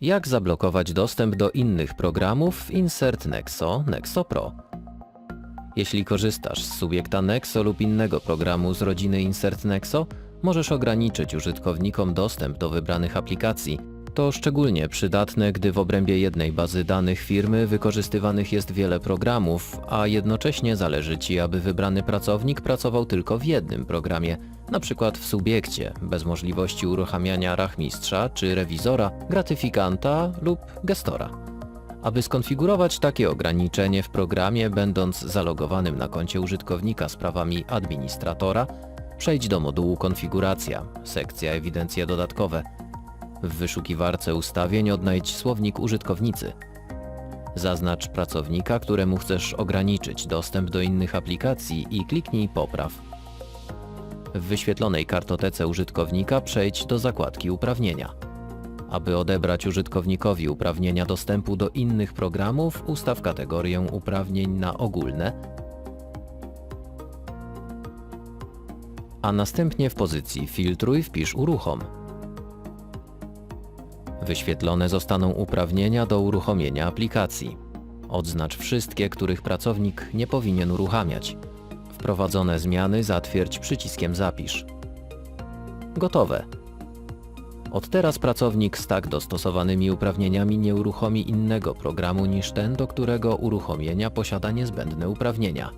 Jak zablokować dostęp do innych programów w Insert Nexo Nexo Pro? Jeśli korzystasz z subiekta Nexo lub innego programu z rodziny Insert Nexo, możesz ograniczyć użytkownikom dostęp do wybranych aplikacji. To szczególnie przydatne, gdy w obrębie jednej bazy danych firmy wykorzystywanych jest wiele programów, a jednocześnie zależy Ci, aby wybrany pracownik pracował tylko w jednym programie, np. w subiekcie, bez możliwości uruchamiania rachmistrza czy rewizora, gratyfikanta lub gestora. Aby skonfigurować takie ograniczenie w programie, będąc zalogowanym na koncie użytkownika z prawami administratora, przejdź do modułu Konfiguracja, sekcja Ewidencje dodatkowe. W wyszukiwarce ustawień odnajdź słownik użytkownicy. Zaznacz pracownika, któremu chcesz ograniczyć dostęp do innych aplikacji i kliknij Popraw. W wyświetlonej kartotece użytkownika przejdź do zakładki Uprawnienia. Aby odebrać użytkownikowi uprawnienia dostępu do innych programów, ustaw kategorię uprawnień na ogólne, a następnie w pozycji Filtruj wpisz Uruchom. Wyświetlone zostaną uprawnienia do uruchomienia aplikacji. Odznacz wszystkie, których pracownik nie powinien uruchamiać. Wprowadzone zmiany zatwierdź przyciskiem Zapisz. Gotowe. Od teraz pracownik z tak dostosowanymi uprawnieniami nie uruchomi innego programu niż ten, do którego uruchomienia posiada niezbędne uprawnienia.